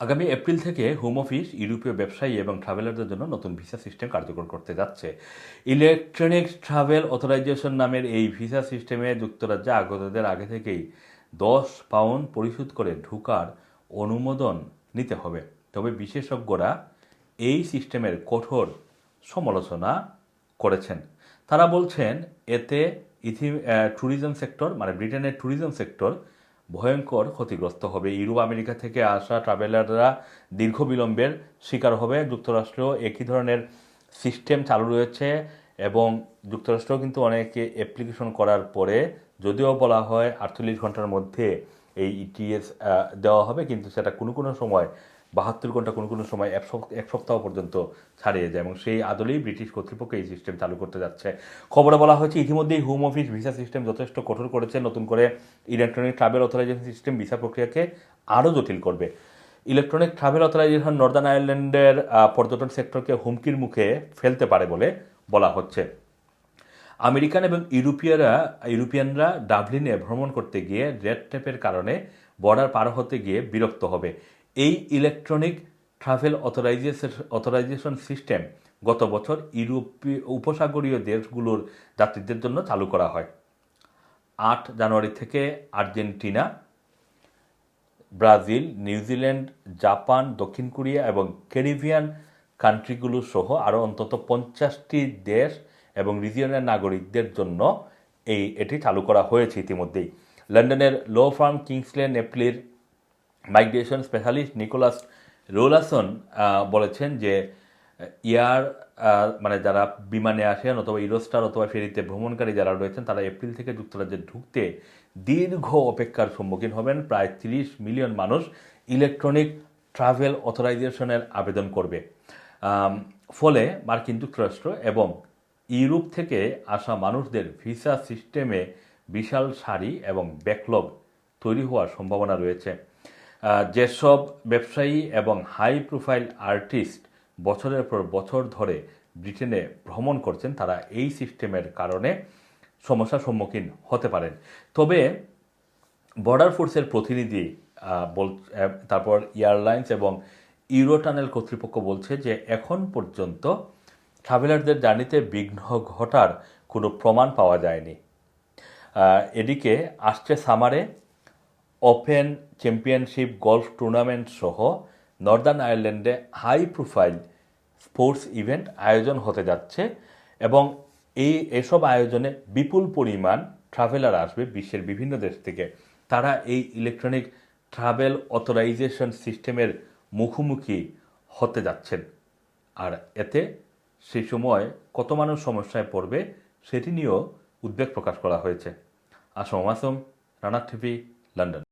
আগামী এপ্রিল থেকে home office, ইউরোপীয় ব্যবসায়ী এবং ট্রাভেলারদের জন্য নতুন ভিসা সিস্টেম কার্যকর করতে যাচ্ছে। ইলেকট্রনিক ট্রাভেল অথরাইজেশন নামের এই ভিসা সিস্টেমে যুক্তরাজ্যে আগতদের আগে থেকেই দশ পাউন্ড পরিশোধ করে ঢুকার অনুমোদন নিতে হবে। তবে বিশেষজ্ঞরা এই সিস্টেমের কঠোর সমালোচনা করেছেন। তারা বলছেন, এতে ইথি ট্যুরিজম সেক্টর মানে ব্রিটেনের ট্যুরিজম সেক্টর ভয়ঙ্কর ক্ষতিগ্রস্ত হবে। ইউরোপ, আমেরিকা থেকে আসা ট্রাভেলাররা দীর্ঘ বিলম্বের শিকার হবে। যুক্তরাষ্ট্র একই ধরনের সিস্টেম চালু রয়েছে এবং যুক্তরাষ্ট্র কিন্তু অনেকে অ্যাপ্লিকেশন করার পরে যদিও বলা হয় আটচল্লিশ ঘণ্টার মধ্যে এই ইটিএস দেওয়া হবে, কিন্তু সেটা কোনো কোনো সময় বাহাত্তর ঘণ্টা কোনো কোনো সময় এক সপ্তাহ এক সপ্তাহ পর্যন্ত ছাড়িয়ে যায় এবং সেই আদলেই ব্রিটিশ কর্তৃপক্ষ এই সিস্টেম চালু করতে যাচ্ছে। খবরে বলা হয়েছে, ইতিমধ্যেই হোম অফিস ভিসা সিস্টেম যথেষ্ট কঠোর করেছে। নতুন করে electronic travel authorization system visa প্রক্রিয়াকে আরও জটিল করবে। ইলেকট্রনিক ট্রাভেল অথরাইজেশন নর্দার্ন আয়ারল্যান্ডের পর্যটন সেক্টরকে হুমকির মুখে ফেলতে পারে বলে বলা হচ্ছে। আমেরিকান এবং ইউরোপীয়রা, ইউরোপিয়ানরা ডাবলিনে ভ্রমণ করতে গিয়ে রেড টেপের কারণে বর্ডার পার হতে গিয়ে বিরক্ত হবে। এই electronic travel authorization authorization system গত বছর ইউরোপীয় উপসাগরীয় দেশগুলোর যাত্রীদের জন্য চালু করা হয়। আট জানুয়ারি থেকে Argentina, Brazil New Zealand Japan, দক্ষিণ কোরিয়া এবং ক্যারিবিয়ান কান্ট্রিগুলো সহ আরও অন্তত পঞ্চাশটি দেশ এবং রিজিয়নের নাগরিকদের জন্য এই, এটি চালু করা হয়েছে ইতিমধ্যেই। লন্ডনের লো ফার্ম কিংসলে নেপলির মাইগ্রেশন স্পেশালিস্ট নিকোলাস রোলাসন বলেছেন যে ইয়ার মানে যারা বিমানে আসেন অথবা ইরোস্টার অথবা ফেরিতে ভ্রমণকারী যারা রয়েছেন, তারা এপ্রিল থেকে যুক্তরাজ্যে ঢুকতে দীর্ঘ অপেক্ষার সম্মুখীন হবেন। প্রায় তিরিশ মিলিয়ন মানুষ ইলেকট্রনিক ট্রাভেল অথরাইজেশনের আবেদন করবে। ফলে মার্কিন যুক্তরাষ্ট্র এবং ইউরোপ থেকে আসা মানুষদের ভিসা সিস্টেমে বিশাল সারি এবং ব্যাকলগ তৈরি হওয়ার সম্ভাবনা রয়েছে। যেসব ব্যবসায়ী এবং হাই প্রোফাইল আর্টিস্ট বছরের পর বছর ধরে ব্রিটেনে ভ্রমণ করছেন, তারা এই সিস্টেমের কারণে সমস্যার সম্মুখীন হতে পারেন। তবে বর্ডার ফোর্সের প্রতিনিধি বল তারপর এয়ারলাইন্স এবং ইউরোটানেল কর্তৃপক্ষ বলছে যে এখন পর্যন্ত ট্রাভেলারদের জার্নিতে বিঘ্ন ঘটার কোনো প্রমাণ পাওয়া যায়নি। এদিকে আসছে সামারে ওপেন চ্যাম্পিয়নশিপ গলফ টুর্নামেন্ট সহ নর্দার্ন আয়ারল্যান্ডে হাই প্রোফাইল স্পোর্টস ইভেন্ট আয়োজন হতে যাচ্ছে এবং এই এসব আয়োজনে বিপুল পরিমাণ ট্রাভেলার আসবে বিশ্বের বিভিন্ন দেশ থেকে। তারা এই ইলেকট্রনিক ট্রাভেল অথরাইজেশন সিস্টেমের মুখোমুখি হতে যাচ্ছেন। আর এতে সেই সময় কত মানুষ সমস্যায় পড়বে সেটি নিয়েও উদ্বেগ প্রকাশ করা হয়েছে। Assam Assam Rana TV, London.